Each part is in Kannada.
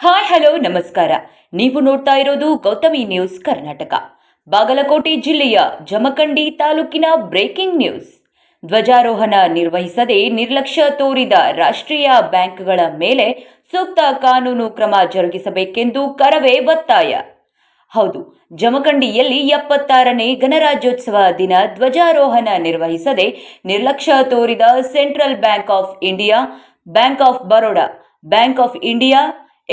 ಹಾಯ್, ಹಲೋ, ನಮಸ್ಕಾರ. ನೀವು ನೋಡ್ತಾ ಇರೋದು ಗೌತಮಿ ನ್ಯೂಸ್ ಕರ್ನಾಟಕ. ಬಾಗಲಕೋಟೆ ಜಿಲ್ಲೆಯ ಜಮಖಂಡಿ ತಾಲೂಕಿನ ಬ್ರೇಕಿಂಗ್ ನ್ಯೂಸ್. ಧ್ವಜಾರೋಹಣ ನಿರ್ವಹಿಸದೆ ನಿರ್ಲಕ್ಷ್ಯ ತೋರಿದ ರಾಷ್ಟ್ರೀಯ ಬ್ಯಾಂಕ್ಗಳ ಮೇಲೆ ಸೂಕ್ತ ಕಾನೂನು ಕ್ರಮ ಜರುಗಿಸಬೇಕೆಂದು ಕರವೇ ಒತ್ತಾಯ. ಹೌದು, ಜಮಖಂಡಿಯಲ್ಲಿ ಎಪ್ಪತ್ತಾರನೇ ಗಣರಾಜ್ಯೋತ್ಸವ ದಿನ ಧ್ವಜಾರೋಹಣ ನಿರ್ವಹಿಸದೆ ನಿರ್ಲಕ್ಷ್ಯ ತೋರಿದ Central Bank of India, Bank of Baroda, Bank of India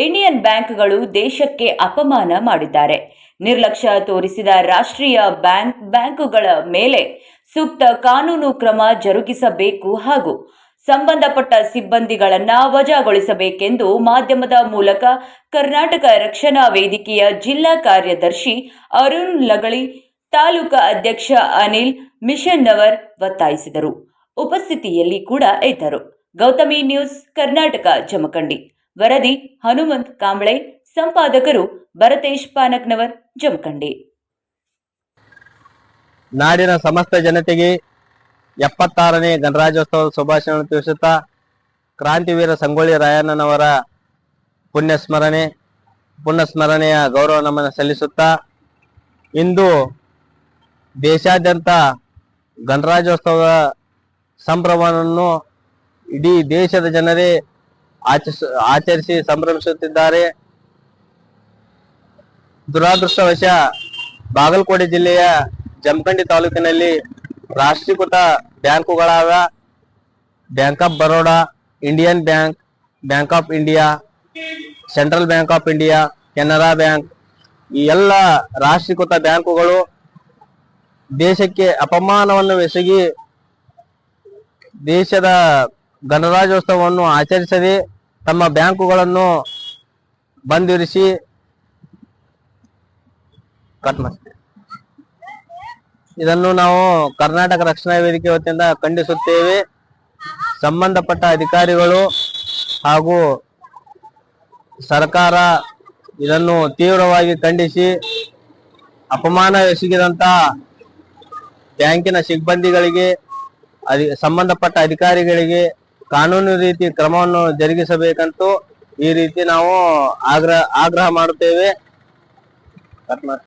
Indian ಬ್ಯಾಂಕ್ಗಳು ದೇಶಕ್ಕೆ ಅಪಮಾನ ಮಾಡಿದ್ದಾರೆ. ನಿರ್ಲಕ್ಷ್ಯ ತೋರಿಸಿದ ರಾಷ್ಟ್ರೀಯ ಬ್ಯಾಂಕ್, ಬ್ಯಾಂಕುಗಳ ಮೇಲೆ ಸೂಕ್ತ ಕಾನೂನು ಕ್ರಮ ಜರುಗಿಸಬೇಕು ಹಾಗೂ ಸಂಬಂಧಪಟ್ಟ ಸಿಬ್ಬಂದಿಗಳನ್ನ ವಜಾಗೊಳಿಸಬೇಕೆಂದು ಮಾಧ್ಯಮದ ಮೂಲಕ ಕರ್ನಾಟಕ ರಕ್ಷಣಾ ವೇದಿಕೆಯ ಜಿಲ್ಲಾ ಕಾರ್ಯದರ್ಶಿ ಅರುಣ್ ಲಗಳಿ, ತಾಲೂಕಾ ಅಧ್ಯಕ್ಷ ಅನಿಲ್ ಮಿಷನ್ನವರ್ ಒತ್ತಾಯಿಸಿದರು. ಉಪಸ್ಥಿತಿಯಲ್ಲಿ ಕೂಡ ಇದ್ದರು. ಗೌತಮಿ ನ್ಯೂಸ್, ಕರ್ನಾಟಕ, ಜಮಖಂಡಿ. ವರದಿ ಹನುಮಂತ್ ಕಾಂಬಳೆ, ಸಂಪಾದಕರು ಭರತೇಶ್ ಪಾನಕ್ನವರ್, ಜಮಖಂಡಿ. ನಾಡಿನ ಸಮಸ್ತ ಜನತೆಗೆ ಎಪ್ಪತ್ತಾರನೇ ಗಣರಾಜ್ಯೋತ್ಸವದ ಶುಭಾಶಯ ತಿಳಿಸುತ್ತಾ ಕ್ರಾಂತಿವೀರ ಸಂಗೊಳ್ಳಿ ರಾಯಣ್ಣನವರ ಪುಣ್ಯ ಸ್ಮರಣೆ ಪುಣ್ಯ ಸ್ಮರಣೆಯ ಗೌರವ ನಮನ ಸಲ್ಲಿಸುತ್ತಾ ಇಂದು ದೇಶಾದ್ಯಂತ ಗಣರಾಜ್ಯೋತ್ಸವದ ಸಂಭ್ರಮವನ್ನು ಇಡೀ ದೇಶದ ಜನರೇ ಆಚರಿಸ, ಆಚರಿಸಿ ಸಂಭ್ರಮಿಸುತ್ತಿದ್ದಾರೆ. ದುರಾದೃಷ್ಟವಶ ಬಾಗಲಕೋಟೆ ಜಿಲ್ಲೆಯ ಜಮಖಂಡಿ ತಾಲೂಕಿನಲ್ಲಿ ರಾಷ್ಟ್ರೀಕೃತ ಬ್ಯಾಂಕುಗಳಾದ Bank of Baroda, Indian Bank Bank of India, Central Bank of India, Canara Bank ಈ ಎಲ್ಲ ರಾಷ್ಟ್ರೀಕೃತ ಬ್ಯಾಂಕುಗಳು ದೇಶಕ್ಕೆ ಅಪಮಾನವನ್ನು ಎಸಗಿ ದೇಶದ ಗಣರಾಜ್ಯೋತ್ಸವವನ್ನು ಆಚರಿಸದೆ ತಮ್ಮ ಬ್ಯಾಂಕುಗಳನ್ನು ಬಂದಿರಿಸಿ ಇದನ್ನು ನಾವು ಕರ್ನಾಟಕ ರಕ್ಷಣಾ ವೇದಿಕೆ ವತಿಯಿಂದ ಖಂಡಿಸುತ್ತೇವೆ. ಸಂಬಂಧಪಟ್ಟ ಅಧಿಕಾರಿಗಳು ಹಾಗೂ ಸರ್ಕಾರ ಇದನ್ನು ತೀವ್ರವಾಗಿ ಖಂಡಿಸಿ ಅಪಮಾನ ಎಸಗಿದಂತ ಬ್ಯಾಂಕಿನ ಸಿಬ್ಬಂದಿಗಳಿಗೆ ಸಂಬಂಧಪಟ್ಟ ಅಧಿಕಾರಿಗಳಿಗೆ ಕಾನೂನು ರೀತಿ ಕ್ರಮವನ್ನು ಜರುಗಿಸಬೇಕಂತೂ ಈ ರೀತಿ ನಾವು ಆಗ್ರಹ ಆಗ್ರಹ ಮಾಡುತ್ತೇವೆ.